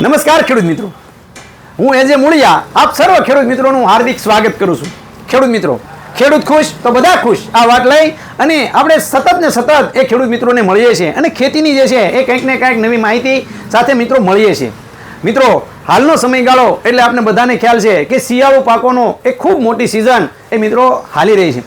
નમસ્કાર ખેડૂત મિત્રો. હું એજે મૂળિયા, આપ સર્વ ખેડૂત મિત્રોનું હાર્દિક સ્વાગત કરું છું. ખેડૂત મિત્રો, ખેડૂત ખુશ તો બધા ખુશ, આ વાત લઈ અને આપણે સતત ને સતત એ ખેડૂત મિત્રોને મળીએ છીએ અને ખેતીની જે છે એ કંઈક ને કંઈક નવી માહિતી સાથે મિત્રો મળીએ છીએ. મિત્રો, હાલનો સમયગાળો એટલે આપણે બધાને ખ્યાલ છે કે શિયાળુ પાકોનો એ ખૂબ મોટી સિઝન એ મિત્રો હાલી રહી છે.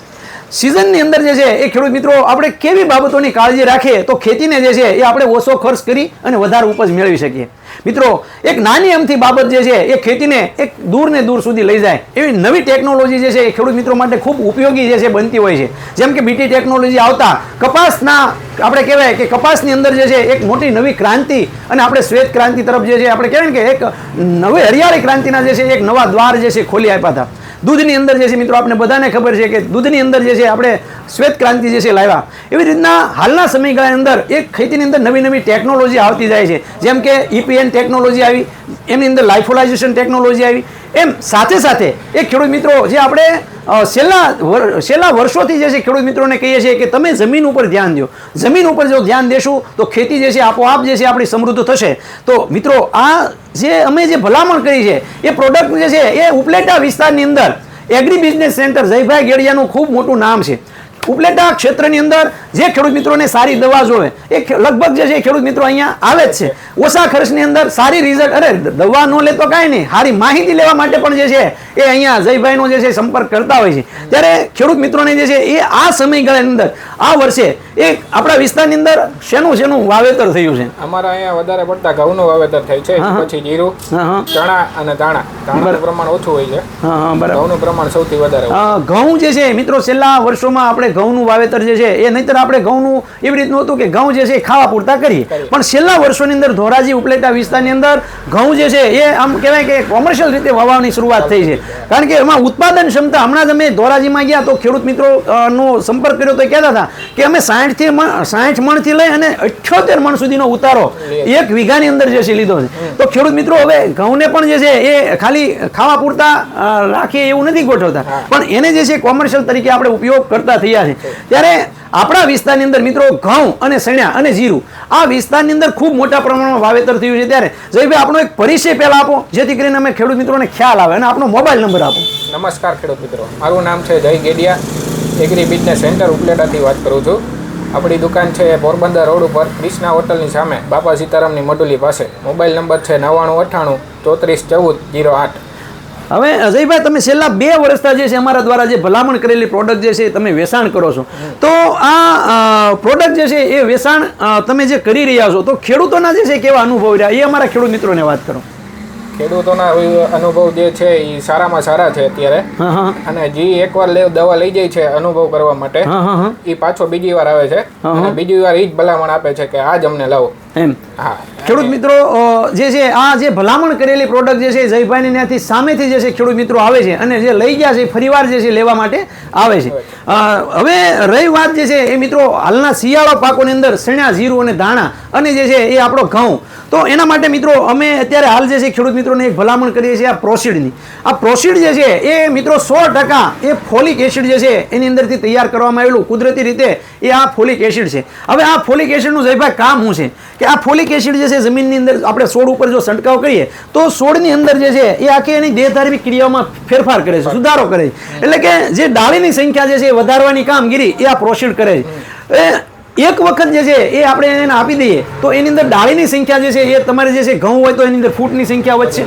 સિઝનની અંદર જે છે એ ખેડૂત મિત્રો, આપણે કેવી બાબતોની કાળજી રાખીએ તો ખેતીને જે છે એ આપણે ઓછો ખર્ચ કરી અને વધારે ઉપજ મેળવી શકીએ. મિત્રો, એક નાની અમથી બાબત જે છે, એ ખેતીને એક દૂર ને દૂર સુધી લઈ જાય. એવી નવી ટેકનોલોજી જે છે, એ ખેડૂત મિત્રો માટે ખૂબ ઉપયોગી જે છે, બનતી હોય છે. જેમ કે બીટી ટેકનોલોજી આવતા, કપાસના, આપણે કહેવાય કે કપાસની અંદર જે છે, એક મોટી નવી ક્રાંતિ અને આપણે શ્વેત ક્રાંતિ તરફ જે છે, આપણે કહેવાય ને કે એક નવી હરિયાળી ક્રાંતિના જે છે, એક નવા દ્વાર જે છે, ખોલી આપ્યા હતા. દૂધની અંદર જે છે મિત્રો આપણે બધાને ખબર છે કે દૂધની અંદર જે છે આપણે શ્વેત ક્રાંતિ જે છે લાવ્યા. એવી રીતના હાલના સમયગાળાની અંદર એક ખેતીની અંદર નવી નવી ટેકનોલોજી આવતી જાય છે. જેમ કે ઈપીએન ટેકનોલોજી આવી એની અંદર લાઇફોલાઇઝેશન ટેકનોલોજી આવી એમ સાથે સાથે એ ખેડૂત મિત્રો જે આપણે છેલ્લા છેલ્લા વર્ષોથી જે છે ખેડૂત મિત્રોને કહીએ છીએ કે તમે જમીન ઉપર ધ્યાન દો જમીન ઉપર જો ધ્યાન દેશું, તો ખેતી જે છે આપોઆપ જે છે આપણી સમૃદ્ધ થશે. તો મિત્રો, આ જે અમે જે ભલામણ કરી છે, એ પ્રોડક્ટ જે છે એ ઉપલેટા વિસ્તારની અંદર એગ્રી બિઝનેસ સેન્ટર જયભાઈ ગેડિયાનું ખૂબ મોટું નામ છે. ઉપલેટા ક્ષેત્રની અંદર જે ખેડૂત મિત્રોને સારી દવા જોવે એ લગભગ જે છે ખેડૂત મિત્રો અહીંયા આવે જ છે. ઓછા ખર્ચની અંદર સારી રિઝલ્ટ અરે દવા ન લે તો કાંઈ નહીં સારી માહિતી લેવા માટે પણ જે છે એ અહીંયા જયભાઈનો જે છે સંપર્ક કરતા હોય છે. ત્યારે ખેડૂત મિત્રોને જે છે એ આ સમયગાળાની અંદર આ વર્ષે એ આપણા વિસ્તારની અંદર શેનું શેનું વાવેતર થયું છે? અમારા અહીંયા વધારે પડતા ઘઉંનું વાવેતર થાય છે. પછી જીરું ચણા અને દાણા દાણાનું પ્રમાણ ઓછું હોય છે. ઘઉંનું પ્રમાણ સૌથી વધારે ઘઉં જે છે મિત્રો છેલ્લા વર્ષોમાં આપણે ઘઉંનું વાવેતર જે છે એ નહીતર આપણે ઘઉંનું એવી રીતનું હતું કે ઘઉં જે છે એ ખાવા પૂરતા કરીએ. પણ છેલ્લા વર્ષોની અંદર ધોરાજી ઉપલેટા વિસ્તારની અંદર ઘઉં જે છે એ આમ કહેવાય કે કોમર્શિયલ રીતે વાવવાની શરૂઆત થઈ છે. કારણ કે એમાં ઉત્પાદન ક્ષમતા હમણાં જ અમે ધોરાજીમાં ગયા તો ખેડૂત મિત્રો નો સંપર્ક કર્યો તો કહેતા હતા કે અમે સાઠથી સાઠ મણથી લઈ અને અઠ્યોતેર મણ સુધીનો ઉતારો એક વીઘાની અંદર જે છે લીધો છે. તો ખેડૂત મિત્રો હવે ઘઉંને પણ જે છે એ ખાલી ખાવા પૂરતા રાખીએ એવું નથી ગોઠવતા. પણ એને જે છે કોમર્શિયલ તરીકે આપણે ઉપયોગ કરતા થયા છે. ત્યારે આપણા વિસ્તારની અંદર મિત્રો ઘઉં અને સણ્યા અને જીરું, આ વિસ્તારની અંદર ખૂબ મોટા પ્રમાણમાં વાવેતર થયું છે ત્યારે. જયભાઈ, આપણો એક પરિચય પહેલા આપો, જેથી કરીને અમે ખેડૂત મિત્રોને ખ્યાલ આવે અને આપણો મોબાઈલ નંબર આપો. નમસ્કાર ખેડૂત મિત્રો. મારું નામ છે Jay Gadiya, agri business centre ઉપલેટાથી વાત કરું છું. આપણી દુકાન છે પોરબંદર રોડ ઉપર, ક્રિષ્ના હોટલની સામે, બાપા સીતારામની મડુલી પાસે. મોબાઈલ નંબર છે નવ્વાણું અઠ્ઠાણું ચોત્રીસ ચૌદ જીરો આઠ. હવે અજયભાઈ તમે છેલ્લા બે વર્ષના જે છે અમારા દ્વારા જે ભલામણ કરેલી પ્રોડક્ટ જે છે તમે વેચાણ કરો છો. તો આ પ્રોડક્ટ જે છે એ વેચાણ તમે જે કરી રહ્યા છો તો ખેડૂતોના જે છે કેવા અનુભવ રહ્યા? એ અમારા ખેડૂત મિત્રોને વાત કરો. ખેડૂતોના અનુભવ જે છે એ સારામાં સારા છે અત્યારે. અને જે એકવાર લે દવા લઈ જાય છે અનુભવ કરવા માટે એ પાછો બીજી વાર આવે છે. બીજી વાર એ જ ભલામણ આપે છે કે આ જ અમને લાવો. એમ. હા. ખેડૂત મિત્રો જે છે આ જે ભલામણ કરેલી પ્રોડક્ટ જે છે જયભાઈની ત્યાંથી સામેથી જે છે ખેડૂત મિત્રો આવે છે અને જે લઈ ગયા છે ફરીવાર જે છે લેવા માટે આવે છે. હવે રહી વાત જે છે એ મિત્રો હાલના શિયાળો પાકોની અંદર સણ્યા જીરું અને ધાણા અને જે છે એ આપણો ઘઉં. તો એના માટે મિત્રો અમે અત્યારે હાલ જે છે ખેડૂત મિત્રોને એક ભલામણ કરીએ છીએ આ પ્રોસીડની આ પ્રોસીડ જે છે એ મિત્રો સો ટકા એ ફોલિક એસિડ જે છે એની અંદરથી તૈયાર કરવામાં આવેલું. કુદરતી રીતે એ આ ફોલિક એસિડ છે. હવે આ ફોલિક એસિડનું જયભાઈ કામ શું છે? કે આ ફોલિક એસિડ જે છે જમીનની અંદર આપણે છોડ ઉપર જો છંટકાવ કરીએ તો છોડની અંદર જે છે એ આખી એની દેહધાર્મિક ક્રિયાઓમાં ફેરફાર કરે છે સુધારો કરે છે. એટલે કે જે ડાળીની સંખ્યા જે છે એ વધારવાની કામગીરી એ આ પ્રોસીડ કરે છે. એક વખત જે છે એ આપણે એને આપી દઈએ તો એની અંદર ડાળીની સંખ્યા જે છે એ તમારે જે છે ઘઉં હોય તો એની અંદર ફૂટની સંખ્યા વચ્ચે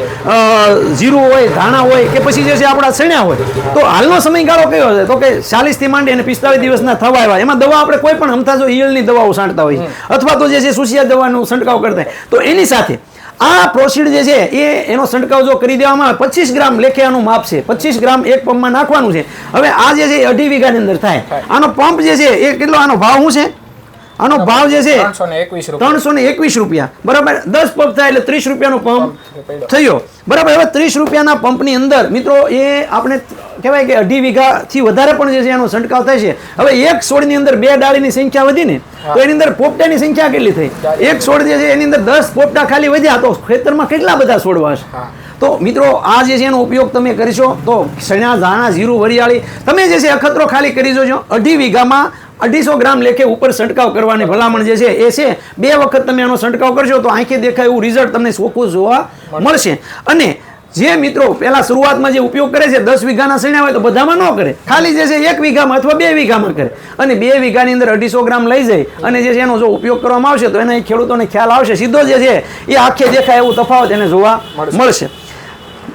જીરું હોય ધાણા હોય કે પછી જે છે આપણા સણ્યા હોય. તો હાલનો સમયગાળો કયો છે? તો કે ચાલીસથી માંડી અને પિસ્તાળીસ દિવસના થવા આવ્યા. એમાં દવા આપણે કોઈ પણ હમતા જો ઈયળની દવાઓ છાંટતા હોય છે. અથવા તો જે છે સુશિયા દવાનો છંટકાવ કરતા હોય. તો એની સાથે આ પ્રોસીડ જે છે એ એનો છંટકાવ જો કરી દેવામાં આવે પચીસ ગ્રામ લેખે આનું માપ છે. પચીસ ગ્રામ એક પંપમાં નાખવાનું છે. હવે આ જે છે એ અઢી વીઘાની અંદર થાય. આનો પંપ જે છે એ કેટલો? આનો ભાવ શું છે? આનો ભાવ જે છે ત્રણસો ને એકવીસ રૂપિયા. બરાબર દસ પંપ થાય એટલે ત્રીસ રૂપિયાનો પંપ થયો. બરાબર હવે ત્રીસ રૂપિયાના પંપની અંદર મિત્રો એ આપણે કહેવાય કે અઢી વીઘાથી વધારે પણ જે છે એનો છંટકાવ થાય છે. હવે એક છોડની અંદર બે ડાળીની સંખ્યા વધી ને તો એની અંદર પોપટાની સંખ્યા કેટલી થઈ? એક છોડ જે છે એની અંદર દસ પોપટા ખાલી વધ્યા તો ખેતરમાં કેટલા બધા છોડવા હશે? તો મિત્રો આ જે છે એનો ઉપયોગ તમે કરશો તો સણા ધાણા જીરું વરિયાળી તમે જે છે અખતરો ખાલી કરી જોજો. અઢી વીઘામાં અઢીસો ગ્રામ લેખે ઉપર છંટકાવ કરવાની ભલામણ જે છે એ છે. બે વખત તમે એનો છંટકાવ કરશો તો આંખે દેખાય એવું રિઝલ્ટ તમને ચોખ્ખું જોવા મળશે. અને જે મિત્રો પહેલા શરૂઆતમાં જે ઉપયોગ કરે છે દસ વીઘાના સીણા હોય તો બધામાં ન કરે. ખાલી જે છે એક વીઘામાં અથવા બે વીઘામાં કરે. અને બે વીઘાની અંદર અઢીસો ગ્રામ લઈ જાય અને જે છે એનો જો ઉપયોગ કરવામાં આવશે તો એને ખેડૂતોને ખ્યાલ આવશે. સીધો જે છે એ આંખે દેખાય એવું તફાવત એને જોવા મળશે.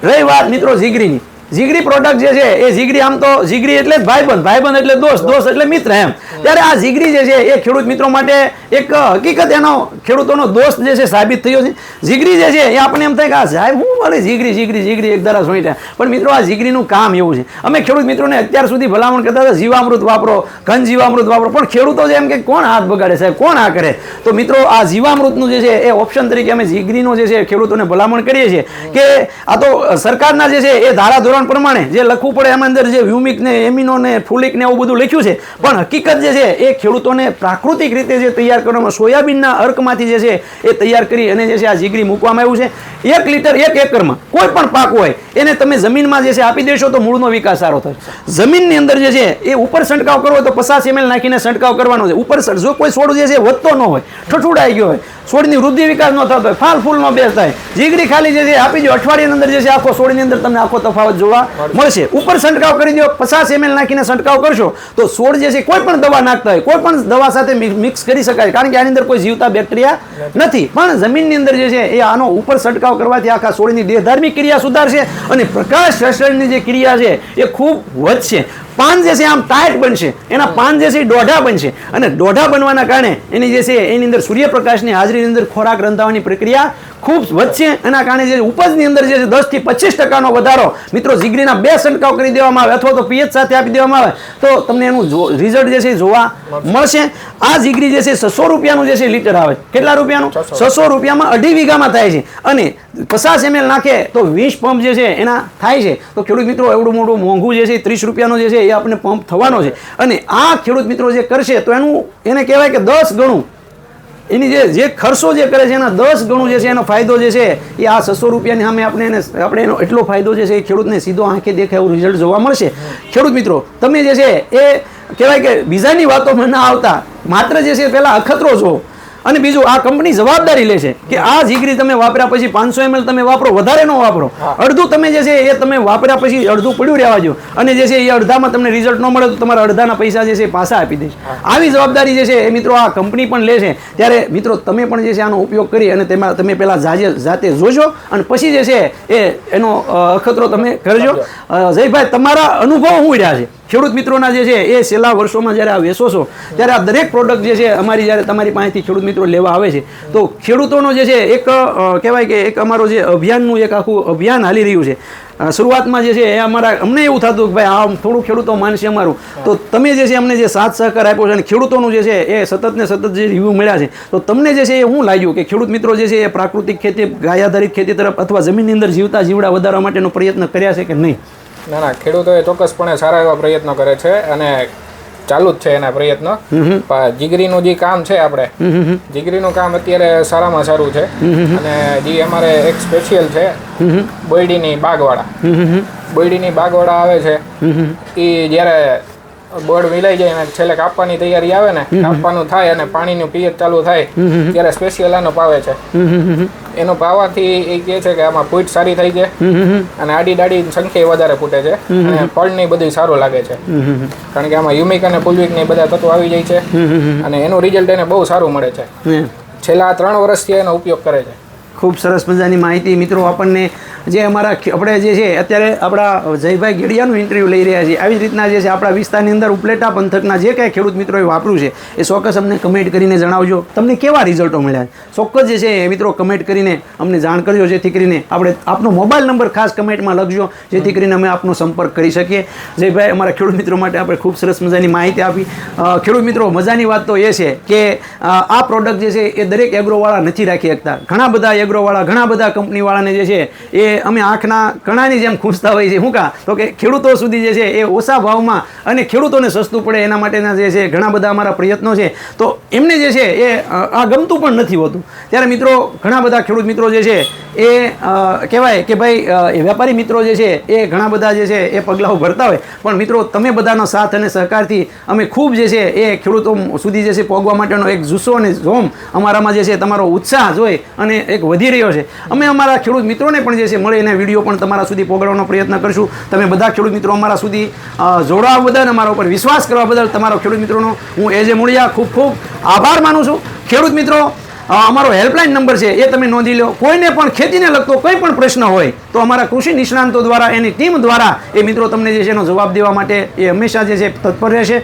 રહી વાત મિત્રો જીગરીની. જીગરી પ્રોડક્ટ જે છે, એ જીગરી આમ તો જીગરી એટલે ભાઈબંધ ભાઈબંધ એટલે દોસ્ત દોસ્ત એટલે મિત્ર એમ. ત્યારે આ જીગરી જે છે, એ ખેડૂત મિત્રો માટે એક હકીકત એનો ખેડૂતોનો દોસ્ત જે છે, સાબિત થયો છે. જીગરી જે છે, એ આપણને એમ થાય કે આ સાહેબ હું મળે જીગરી જીગરી જીગરી એક ધારા સોઈ પણ મિત્રો, આ જીગરીનું કામ એવું છે. અમે ખેડૂત મિત્રોને અત્યાર સુધી ભલામણ કરતા હતા, જીવામૃત વાપરો, ઘન જીવામૃત વાપરો. પણ ખેડૂતો છે એમ કે, કોણ હાથ બગાડે સાહેબ? કોણ આ કરે? તો મિત્રો, આ જીવામૃતનું જે છે, એ ઓપ્શન તરીકે અમે જીગરીનો જે છે ખેડૂતોને ભલામણ કરીએ છીએ કે આ તો સરકારના જે છે, એ ધારાધોરણ પ્રમાણે જે લખવું પડે એમાં અંદર જે વ્યુમિક ને એમિનો ને ફુલિક ને એવું બધું લખ્યું છે, પણ હકીકત જે છે એ ખેડૂતોને પ્રાકૃતિક રીતે જે તૈયાર કરવામાં સોયાબીનના અર્કમાંથી જે છે એ તૈયાર કરી અને જે છે આ જીગરી મૂકવામાં આવ્યું છે. એક લીટર, એક એકરમાં કોઈ પણ પાક હોય, એને તમે જમીનમાં જે છે આપી દેશો તો મૂળનો વિકાસ સારો થશે. જમીનની અંદર જે છે એ ઉપર છંટકાવ કરવો તો પચાસ એમએલ નાખીને છંટકાવ કરવાનો છે. ઉપર જો કોઈ છોડ જે છે વધતો ન હોય, ઠઠુડાઈ ગયો હોય છોડની વૃદ્ધિ વિકાસ ન થતો હોય, ફાલ ફૂલ નો બેસ જીગરી ખાલી જે છે, આપી દો, અઠવાડિયાની અંદર જે છે, આખો છોડની અંદર તમને આખો તફાવત જોવા મળશે. ઉપર છંટકાવ કરી દો, પચાસ એમએલ નાખીને છંટકાવ કરશો, તો છોડ જે છે, કોઈ પણ દવા નાખતા હોય, કોઈ પણ દવા સાથે મિક્સ કરી શકાય, કારણ કે આની અંદર કોઈ જીવતા બેક્ટેરિયા નથી. પણ જમીનની અંદર જે છે, એ આનો ઉપર છંટકાવ કરવાથી આખા છોડની દેહધાર્મિક ક્રિયા સુધારશે અને પ્રકાશ શસ્ત્રની જે ક્રિયા છે, એ ખૂબ વધશે. પાન જે છે આમ ટાઈટ બનશે એના પાન જે છે એ દોઢા બનશે અને દોઢા બનવાના કારણે એની જે છે એની અંદર સૂર્યપ્રકાશની હાજરીની અંદર ખોરાક રંધાવાની પ્રક્રિયા ખૂબ વધશે એના કારણે જે ઉપજની અંદર જે છે દસથી પચીસ ટકાનો વધારો મિત્રો જીગરીના બે છંટકાવ કરી દેવામાં આવે અથવા તો પીએચ સાથે આપી દેવામાં આવે તો તમને એનું રિઝલ્ટ જે છે એ જોવા મળશે આ જીગરી જે છે છસો રૂપિયાનું જે છે લીટર આવે કેટલા રૂપિયાનું છસો રૂપિયામાં અઢી વીઘામાં થાય છે અને પચાસ એમએલ નાખે તો વીસ પંપ જે છે એના થાય છે તો ખેડૂત મિત્રો એવડું મોટું મોંઘું જે છે ત્રીસ રૂપિયાનું જે છે એ આપણને પંપ થવાનો છે. અને આ ખેડૂત મિત્રો જે કરશે, તો એનું એને કહેવાય કે દસ ગણું. એની જે જે ખર્ચો જે કરે છે, એના દસ ગણું જે છે, એનો ફાયદો જે છે, એ આ છસો રૂપિયાની સામે આપણે એને, આપણે એનો એટલો ફાયદો જે છે, એ ખેડૂતને સીધો આંખે દેખાય રિઝલ્ટ જોવા મળશે. ખેડૂત મિત્રો, તમે જે છે, એ કહેવાય કે બીજાની વાતોમાં ના આવતા. માત્ર જે છે પહેલાં અખતરો જો અને બીજું આ કંપની જવાબદારી લે છે કે આ જીગરી તમે વાપર્યા પછી પાંચસો એમએલ તમે વાપરો વધારે ન વાપરો. અડધું તમે જે છે એ તમે વાપર્યા પછી અડધું પડ્યું રહેવા જો અને જે છે એ અડધામાં તમને રિઝલ્ટ ન મળે તો તમારા અડધાના પૈસા જે છે એ પાછા આપી દઈશ. આવી જવાબદારી જે છે એ મિત્રો આ કંપની પણ લે છે. ત્યારે મિત્રો તમે પણ જે છે આનો ઉપયોગ કરી અને તેમાં તમે પહેલાં જાજે જાતે જોજો અને પછી જે છે એ એનો અખતરો તમે કરજો. જયભાઈ તમારા અનુભવ શું રહ્યા છે? ખેડૂત મિત્રોના જે છે, એ છેલ્લા વર્ષોમાં જ્યારે આ વેચો છો, ત્યારે આ દરેક પ્રોડક્ટ જે છે, અમારી જ્યારે તમારી પાસેથી ખેડૂત મિત્રો લેવા આવે છે. તો ખેડૂતોનો જે છે, એક કહેવાય કે એક અમારો જે અભિયાનનું એક આખું અભિયાન હાલી રહ્યું છે. શરૂઆતમાં જે છે, એ અમારા, અમને એવું થતું કે ભાઈ આ થોડું ખેડૂતો માનશે અમારું. તો તમે જે છે, અમને જે સાથ સહકાર આપ્યો છે અને ખેડૂતોનું જે છે, એ સતત ને સતત જે રિવ્યૂ મળ્યા છે, તો તમને જે છે, એ શું લાગ્યું કે ખેડૂત મિત્રો જે છે, એ પ્રાકૃતિક ખેતી, ગાય આધારિત ખેતી તરફ અથવા જમીનની અંદર જીવતા જીવડા વધારવા માટેનો પ્રયત્ન કર્યા છે કે નહીં? ના ના ખેડૂતોએ ચોક્કસપણે સારા એવા પ્રયત્નો કરે છે અને ચાલુ જ છે એના પ્રયત્નો. પણ જીગરીનું જે કામ છે આપણે જીગરીનું કામ અત્યારે સારામાં સારું છે. અને જે અમારે એક સ્પેશિયલ છે બોયડીની બાગવાળા. બોયડીની બાગવાળા આવે છે. એ જ્યારે બોર્ડ મિલાઈ જાય અને છેલ્લે કાપવાની તૈયારી આવે ને કાપવાનું થાય અને પાણીનું પીએચ ચાલુ થાય ત્યારે સ્પેશિયલ આનો પાવે છે. એનો પાવાથી એ કહે છે કે આમાં ફૂટ સારી થઈ છે અને આડી દાડી સંખ્યા વધારે ફૂટે છે અને ફળની બધી સારું લાગે છે. કારણ કે આમાં યુમિક અને પુલવિક ને બધા તત્વો આવી જાય છે અને એનું રિઝલ્ટ એને બહુ સારું મળે છે. છેલ્લા ત્રણ વર્ષથી એનો ઉપયોગ કરે છે. ખૂબ સરસ મજાની માહિતી. મિત્રો, આપણને જે અમારા આપણે જે છે, અત્યારે આપણા જયભાઈ ગેડિયાનું ઇન્ટરવ્યૂ લઈ રહ્યા છીએ. આવી જ રીતના જે છે, આપણા વિસ્તારની અંદર ઉપલેટા પંથકના જે કાંઈ ખેડૂત મિત્રોએ વાપર્યું છે, એ ચોક્કસ અમને કમેન્ટ કરીને જણાવજો. તમને કેવા રિઝલ્ટો મળ્યા? ચોક્કસ જે છે એ મિત્રો કમેન્ટ કરીને અમને જાણ કરજો, જેથી કરીને આપણે આપનો મોબાઈલ નંબર ખાસ કમેન્ટમાં લખજો, જેથી કરીને અમે આપનો સંપર્ક કરી શકીએ. જયભાઈ, અમારા ખેડૂત મિત્રો માટે આપણે ખૂબ સરસ મજાની માહિતી આપી. ખેડૂત મિત્રો, મજાની વાત તો એ છે કે આ પ્રોડક્ટ જે છે, એ દરેક એગ્રોવાળા નથી રાખી શકતા. ઘણા બધા એગ્રોવાળા ઘણા બધા કંપનીવાળાને જે છે એ અમે આંખના કણાની જેમ ખૂંચતા હોઈએ છીએ શું કા તો કે ખેડૂતો સુધી જે છે એ ઓછા ભાવમાં અને ખેડૂતોને સસ્તું પડે એના માટેના જે છે ઘણા બધા અમારા પ્રયત્નો છે તો એમને જે છે એ આ ગમતું પણ નથી હોતું ત્યારે મિત્રો ઘણા બધા ખેડૂત મિત્રો જે છે એ કહેવાય કે ભાઈ એ વેપારી મિત્રો જે છે એ ઘણા બધા જે છે એ પગલાઓ ભરતા હોય પણ મિત્રો તમે બધાનો સાથ અને સહકારથી અમે ખૂબ જે છે એ ખેડૂતો સુધી જે છે પહોંચવા માટેનો એક જુસ્સો અને જોમ અમારામાં જે છે તમારો ઉત્સાહ જોઈ અને એક વધી રહ્યો છે. અમે અમારા ખેડૂત મિત્રોને પણ જે છે, મળીને વીડિયો પણ તમારા સુધી પહોંચાડવાનો પ્રયત્ન કરશું. તમે બધા ખેડૂત મિત્રો અમારા સુધી જોડાવા બદલ, અમારા ઉપર વિશ્વાસ કરવા બદલ તમારો ખેડૂત મિત્રોનો હું એજ મૂળિયા ખૂબ ખૂબ આભાર માનું છું. ખેડૂત મિત્રો અમારો હેલ્પલાઇન નંબર છે એ તમે નોંધી લો. કોઈને પણ ખેતીને લગતો કોઈ પણ પ્રશ્ન હોય, તો અમારા કૃષિ નિષ્ણાંતો દ્વારા, એની ટીમ દ્વારા એ મિત્રો તમને જે છે એનો જવાબ દેવા માટે એ હંમેશા જે છે તત્પર રહેશે.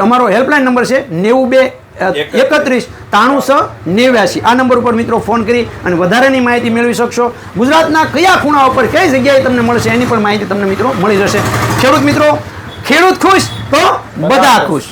અમારો હેલ્પલાઇન નંબર છે નેવું બે એકત્રીસ. ત્રાણું છ નેવ્યાસી. આ નંબર ઉપર મિત્રો ફોન કરી અને વધારેની માહિતી મેળવી શકશો. ગુજરાતના કયા ખૂણા ઉપર કઈ જગ્યાએ તમને મળશે એની પણ માહિતી તમને મિત્રો મળી જશે. ખેડૂત મિત્રો ખેડૂત ખુશ તો બધા ખુશ.